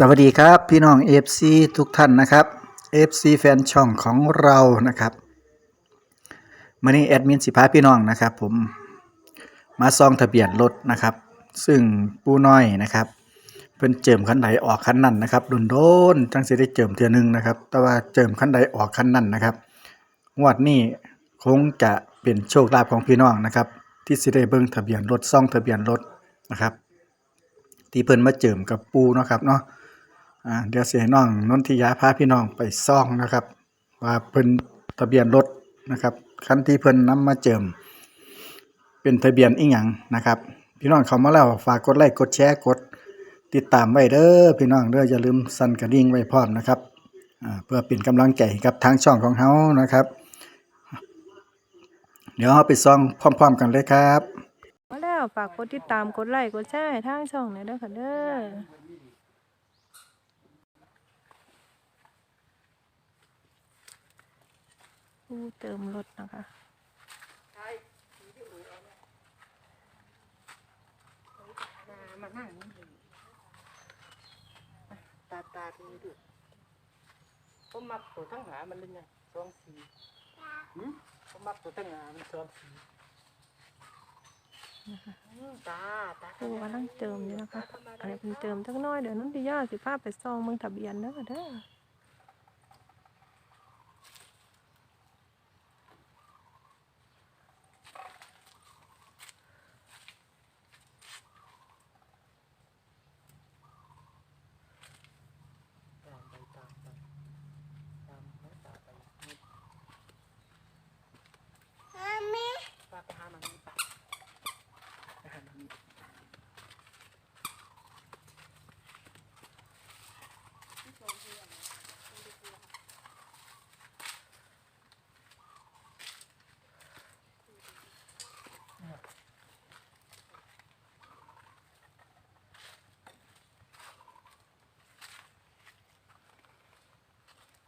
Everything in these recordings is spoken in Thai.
สวัสดีครับ พี่น้อง FC ทุกท่านนะครับ FC แฟนช่องของเรานะครับมื่อนี้แอดมินสิพาพี่น้องนะครับ ผมมาซองทะเบียนรถนะครับ ซึ่งปูน้อยนะครับเพิ่นเจิมคันใดออกคันนั้นนะครับโดนๆจังสิได้เจิมเทือหนึงนะครับ แต่ว่าเจิมคันใดออกคันนั้นนะครับงวดนี้คงจะเป็นโชคลาภของพี่น้องนะครับ ที่สิได้เบิ่งทะเบียนรถซองทะเบียนรถนะครับ ที่เพิ่นมาเจิมกับปูเนาะครับเนาะ อ่าเดี๋ยวเสียน้องนนทิยาพาพี่น้องไปซ่องนะครับ ว่าเพิ่นทะเบียนรถนะครับคันที่เพิ่นนำมาเจิม เป็นทะเบียนอีหยังนะครับ พี่น้องเขามาแล้วฝากกดไลค์กดแชร์กด ติดตามไว้เด้อพี่น้องเด้ออย่าลืมสั่นกระดิ่งไว้พร้อมนะครับอ่าเพื่อเป็นกำลังใจให้กับทางช่องของเฮานะครับ เดี๋ยวเราไปซ่องพร้อม ๆ กันเลยครับ มาแล้วฝากกดติดตามกดไลค์กดแชร์ให้ทางช่องหน่อยเด้อค่ะเด้อ ผู้เติมรถนะคะมานั่งนี่ดิตาตาดีดูผมมักตัวทั้งหามันเลยไงสองสีหืมผมมักตัวทั้งหามันสองสีอืมตาตาผู้กำลังเติมอยู่นะคะอันนี้เป็นเติมจักหน้อยเดี๋ยวนั้นที่ย่าสิพาไปซองเมืองทะเบียนเด้อค่ะเด้อ ตามไปตามไปตามไปตามไปนี่ป้าไปหามันนี่ป้าไปหามันนี่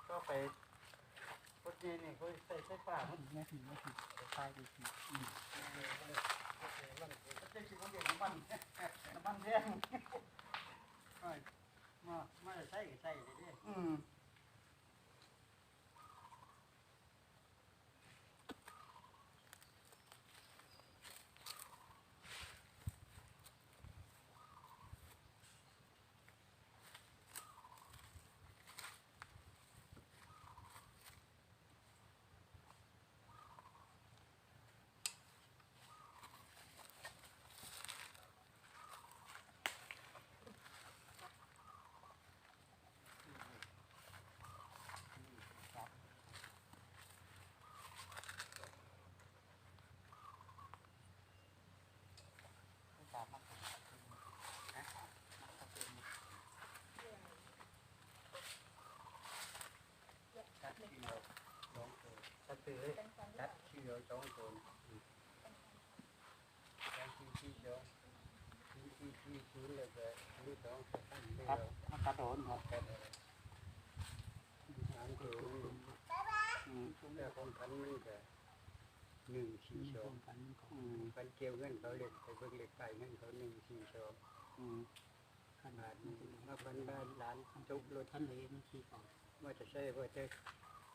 ก็ ไปรถเนี่ยเนี่เขาใส่ไฟฟ้ามันไม่ถึงไม่ถึงไฟฟ้าดีถึงอืมมันจะคิดว่าเดี๋ยวน้ำมันน้ำมันแพงไม่มาไม่ใส่ใส่เลยดิอืม ตัดตือตัดเชือสองคนตัดที่ที่สองที่ที่ที่ศูนย์เลยก็ที่สองตัดเดียวตัดโดนหกตัดสามตัวอืมแต่ของพันมันก็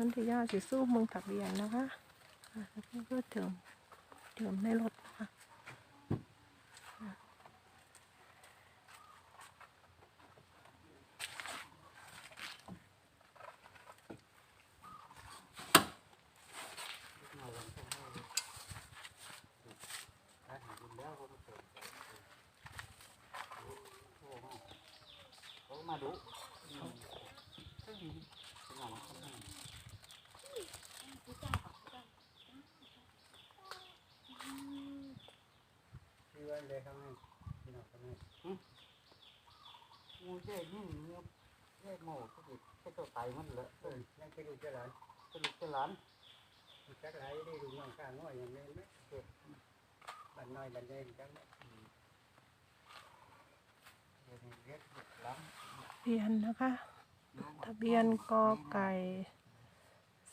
นั่นที่ย่าสิสู้มึงถักเบียนนะคะก็เติมเติมในรถนะะมาดู ชื่อว่าอะไรเขาให้พี่น้องเขาให้งูเจ๊นี่งูเจ๊โม่ก็ติดแค่ตัวไตมันเหลอะเออยังไปดูเจ้าหลานไปดูเจ้าหลานจักไรได้ดูน้องข้างน้อยอย่างนี้ไหมเด็กบันน้อยบันเด่นจังเดี๋ยวนี้เรียกเด็กล้ำทะเบียนนะคะ ทะเบียนกอไก่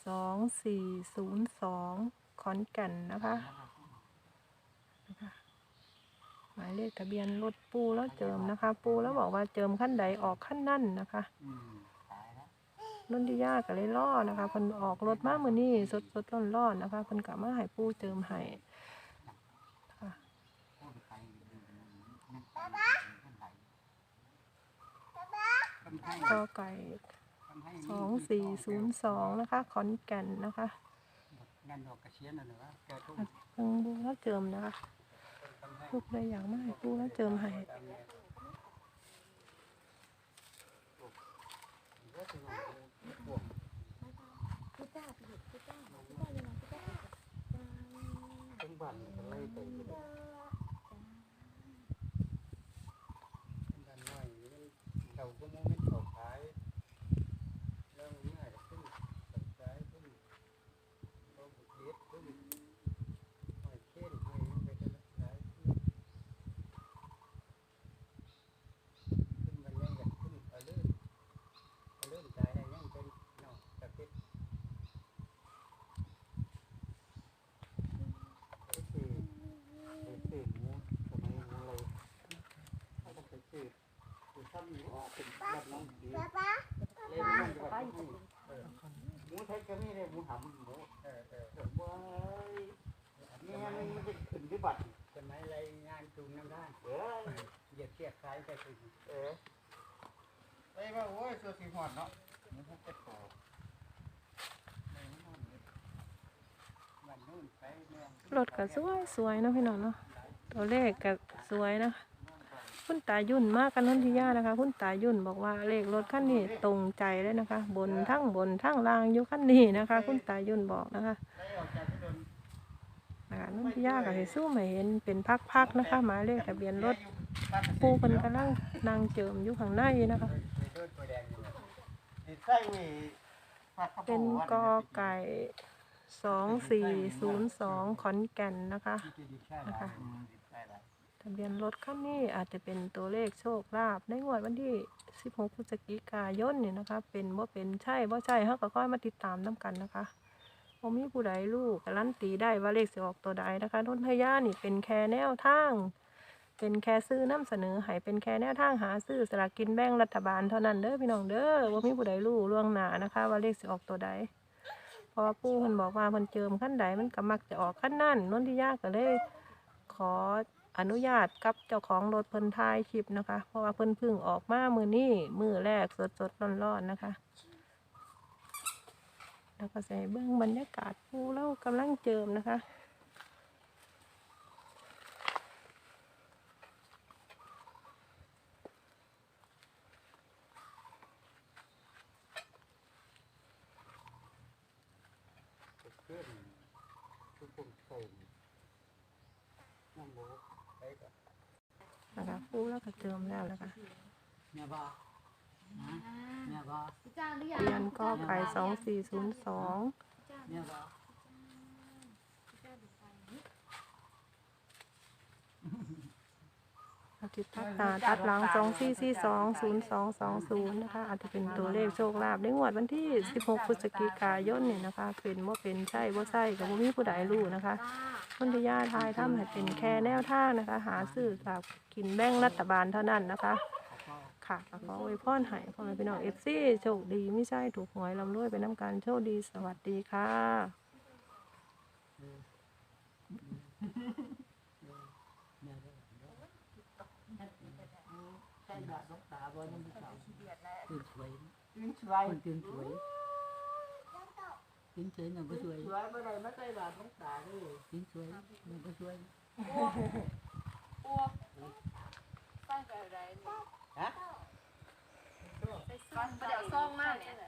สองสี่ศูนย์สองขอนแก่นนะคะนะคะ หมายเลขทะเบียนรถปูแล้วเจิมนะคะ ปูแล้วบอกว่าเจิมขั้นใดออกขั้นนั่นนะคะอืมตายแล้วนุ่นที่ยากก็เลยล่อนะคะเพิ่นออกรถมามือนี่สดสดร้อนร้อนๆนะคะเพิ่นกลับมาให้ปูเจิมให้ค่ะพูดไปนึกไปนึกไปทำให้กอไก่ทำให้สองสี่ศูนย์สองนะคะขอนแก่นนะคะงานดอกกระเชียนน่ะเหรอแกทุ่มเพิ่งปูแล้วเจิมนะคะทำให้ ลูกเลยอยากมาให้ปูแล้วเจิมให้ตามแนอะถึงอยบวกถึงบ้านก็เลยไปอยู่บ้านน้อยเขาก็มุ่งมันเขาขายแล้วมันง่ายก็ขึ้นเขาขายขึ้นเขาบุกเย็ดขึ้นหอยเช่นหอยไปกันขายขึ้น ขึ้นมันยังอยากขึ้นเอาเลื่อนเอาเลื่อนตายได้ยังเป็นเนาะตะเก็ดไอ้สื่อไอ้สื่อหมูทำไมหมูเลยเขาต้องไปสื่อ สื่อซ้ำหมูออกเป็นแบบน้องดีเล่นมันจะแบบนี้เออหมูไทยก็มีเลยหมูหำหมูเออเออว้ายนี่มันมันจะขึ้นที่บัตรสมัยไรงานจูงน้ำได้เออเหยียบเชือกซ้ายไปถึงเออไปว่าโอ้ยตัวสีหอดเนาะมันพวกกระโปงรถก็สวยสวยนะพี่น้องเนาะตัวเลขก็สวยนะ คุณตายุ่นมากกันนนทิยานะคะ คุณตายุ่นบอกว่าเลขรถคันนี้ตรงใจเลยนะคะ บนทั้งบนทั้งล่างอยู่คันนี้นะคะ คุณตายุ่นบอกนะคะนะคะนนทิยาก็ให้สู้มาเห็นเป็นพักๆนะคะหมายเลขทะเบียนรถปูเพิ่นกำลังนางเจิมอยู่ข้างในนะคะเป็นกอไก่สองสี่ศูนย์สองขอนแก่นนะคะที่ติดไะเบียนรถคันนี้อาจจะเป็นตัวเลขโชคลาภในงวดวันที่ 16 พฤศจิกายนนี่นะคะ เป็นว่าเป็นใช่ว่าใช่ฮาก็ค่อยมาติดตามนํกันนะคะบ่มีผู้ใดรู้การันตีได้ว่าเลขสิออกตัวใดนะคะนนทยานี่เป็นแค่แนวทาง เป็นแค่ซื้อนํเสนอให้เป็นแค่แนวทางหาซื้อสลากกินแบ่งรัฐบาลเท่านั้นเด้อพี่น้องเด้อบ่ามีผู้ใดรู้ล่วงหน้านะคะ ว่าเลขสิออกตัวใดเพราะว่าปู่เพิ่นบอกว่าเพิ่นเจิมขั้นใดมันก็มักจะออกขั้นนั้นนนทิยาก็เลยขอ อนุญาตกับเจ้าของรถเพิ่นถ่ายคลิปนะคะ เพราะว่าเพิ่นพึ่งออกมามือนี้มือแรกสดสดร้อนร้อนนะคะ แล้วก็ใส่เบื้องบรรยากาศผู้เล่ากำลังเจิมนะคะขึ้นทุกคนใส่นั่งบไปก่อน นะคะผู้เล่าก็เจิมแล้วนะคะเนี่ยบ่เนี่ยบ่เรียนก็ไปสองสี่ศูนย์สอง เนี่ยบ่อาทิตย์ทัดหนาทัดหลังสองสี่สี่สองศูนย์สองสองศูนย์นะคะ อาจจะเป็นตัวเลขโชคลาภในงวดวันที่สิบหกพฤศจิกายนเนี่ยนะคะ เป็นว่าเป็นใช่ว่าใช่กับว่ามีผู้ใดรู้นะคะพันธยาทายทำให้เป็นแค่แนวทางนะคะ หาซื้อกับกินแบ่งรัฐบาลเท่านั้นนะคะค่ะขออวยพรให้พ่อแม่พี่น้องเอฟซีโชคดีไม่ใช่ถูกหวยลำรวยไปน้ำการโชคดีสวัสดีค่ะ ใช่บาทลูกตาบ่ยังมีเขาตื่นสวยตื่นสวยตื่นสวยตื่นสวยหนึ่งก็สวยสวยเมื่อไรไม่ใช่บาทลูกตาด้วยตื่นสวยหนึ่งก็สวยฮะก็เดี๋ยวซ่องมากเนี่ย